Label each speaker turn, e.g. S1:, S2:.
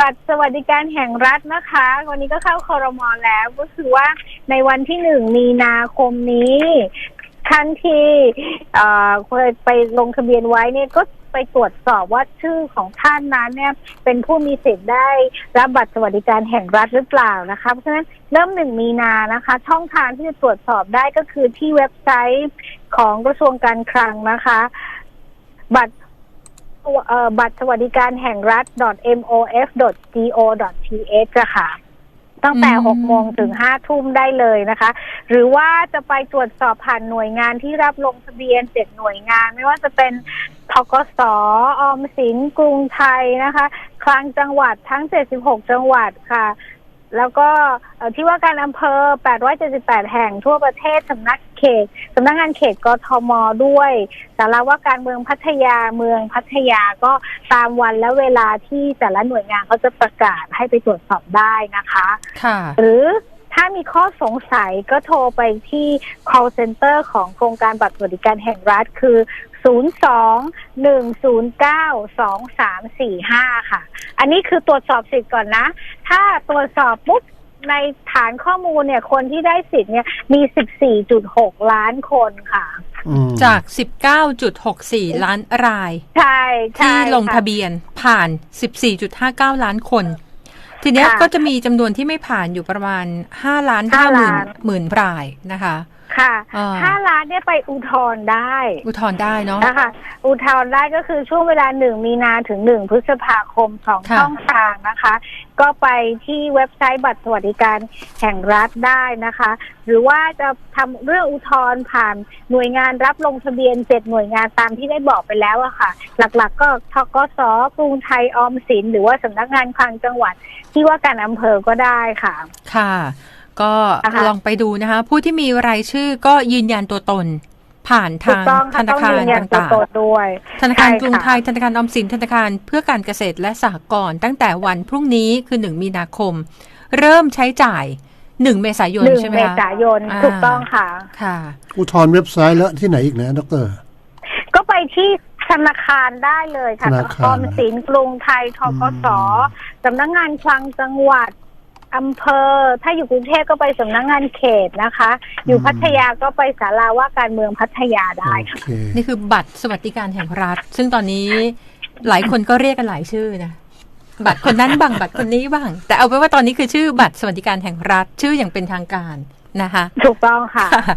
S1: บัตรสวัสดิการแห่งรัฐนะคะ วันนี้ก็เข้าคอรมอแล้วก็คือว่าในวันที่หนึ่งมีนาคมนี้ท่านที่เอ่อเคยไปลงทะเบียนไว้เนี่ยก็ไปตรวจสอบว่าชื่อของท่านนั้นเนี่ย เป็นผู้มีสิทธิ์ได้รับบัตรสวัสดิการแห่งรัฐหรือเปล่านะคะเพราะฉะนั้นเริ่มหนึ่งมีนานะคะ ช่องทางที่จะตรวจสอบได้ก็คือที่เว็บไซต์ของกระทรวงการคลังนะคะ บัตร เอ่อบัตรสวัสดิการแห่งรัฐ mof.go.th อะค่ะ ตั้งแต่
S2: อืม
S1: หกโมงถึงห้าทุ่มได้เลยนะคะ หรือว่าจะไปตรวจสอบผ่านหน่วยงานที่รับลงทะเบียนเจ็ดหน่วยงาน ไม่ว่าจะเป็นทกสออมสินกรุงไทยนะคะ คลังจังหวัดทั้ง 76 จังหวัดค่ะ แล้วก็เอ่อที่ว่าการอำเภอ 878 แห่งทั่วประเทศสำนักเขตสำนักงานเขตกทมด้วยสาราว่าการเมืองพัทยาเมืองพัทยาก็ตามวันและเวลาที่แต่ละหน่วยงานเขาจะประกาศให้ไปตรวจสอบได้นะคะ
S2: ค่ะ
S1: หรือถ้ามีข้อสงสัยก็โทรไปที่ call center ของโครงการบัตรสวัสดิการแห่งรัฐคือ 02-109-2345 ค่ะ อันนี้คือตรวจสอบสิทธิ์ก่อนนะ ถ้าตรวจสอบปุ๊บในฐานข้อมูลเนี่ยคนที่ได้สิทธิ์เนี่ยมี 14.6 ล้านคนค่ะ
S3: อืม
S2: จาก 19.64 ล้านราย
S1: ใช่ใช่
S2: ที่ลง
S1: ค่
S2: ทะเบียนผ่าน 14.59 ล้านคน ทีเนี้ย
S1: ค่ะ
S2: ก็จะมีจำนวนที่ไม่ผ่านอยู่ประมาณ 5 ล้าน
S1: ห้า
S2: 5หมื่น
S1: ล้าน
S2: หมื่นรายนะคะ
S1: ค่ะ
S2: อ่า
S1: ห้าล้านเนี่ยไปอุทธรณ์ได้
S2: อุทธรณ์ได้เนาะ
S1: นะคะอุทธรณ์ได้ก็คือช่วงเวลาหนึ่งมีนาถึงหนึ่งพฤษภาคมสอง
S2: ค่ะ
S1: ช่องทางนะคะ ก็ไปที่เว็บไซต์บัตรสวัสดิการแห่งรัฐได้นะคะ หรือว่าจะทำเรื่องอุทธรณ์ผ่านหน่วยงานรับลงทะเบียนเจ็ดหน่วยงานตามที่ได้บอกไปแล้วอะค่ะ หลักๆ ก็ทกสกรุงไทยออมสิน หรือว่าสำนักงานคลังจังหวัดที่ว่าการอำเภอก็ได้ค่ะ
S2: ค่ะ ก็
S1: นะคะ
S2: ลองไปดูนะคะ ผู้ที่มีรายชื่อก็ยืนยันตัวตน ผ่าน
S1: ถู
S2: ทากง
S1: ต้อง
S2: ธ
S1: ค่ะ
S2: นา
S1: ต้อง
S2: คาร
S1: ยืนยันตัว
S2: ต่าง
S1: ตนด้วย
S2: ๆธนาคาร
S1: ใช่
S2: กรุงไทย
S1: ค่ะ
S2: ธนาคารออมสินธนาคารเพื่อการเกษตรและสหกรณ์ตั้งแต่วันพรุ่งนี้คือ1มีนาคม เริ่มใช้จ่าย1เมษายน
S1: หนึ่ง
S2: ใช่ไหม
S1: เม
S2: คะ
S1: ษายน
S2: อ่า
S1: ถูกต้องค่ะ
S2: ค่ะ
S3: อุทธรณ์เว็บไซต์แล้วที่ไหนอีกนะดร
S1: ก็ไปที่ธนาคารได้เลยค่ะ
S3: ธนาคาร
S1: ออมสินกรุงไทยทกส
S3: อืม
S1: สำนักงานคลังจังหวัด อำเภอ ถ้าอยู่กรุงเทพก็ไปสำนักงานเขตนะคะ อยู่พัทยาก็ไปศาลาว่าการเมืองพัทยาได้
S3: โอ
S1: ค่ะ
S3: เค
S2: นี่คือบัตรสวัสดิการแห่งรัฐ ซึ่งตอนนี้หลายคนก็เรียกกันหลายชื่อนะ บัตรคนนั้นบ้างบัตรคนนี้บ้าง แต่เอาไว้ว่าตอนนี้คือชื่อบัตรสวัสดิการแห่งรัฐ ชื่ออย่างเป็นทางการนะคะ
S1: ถูกต้องค่ะ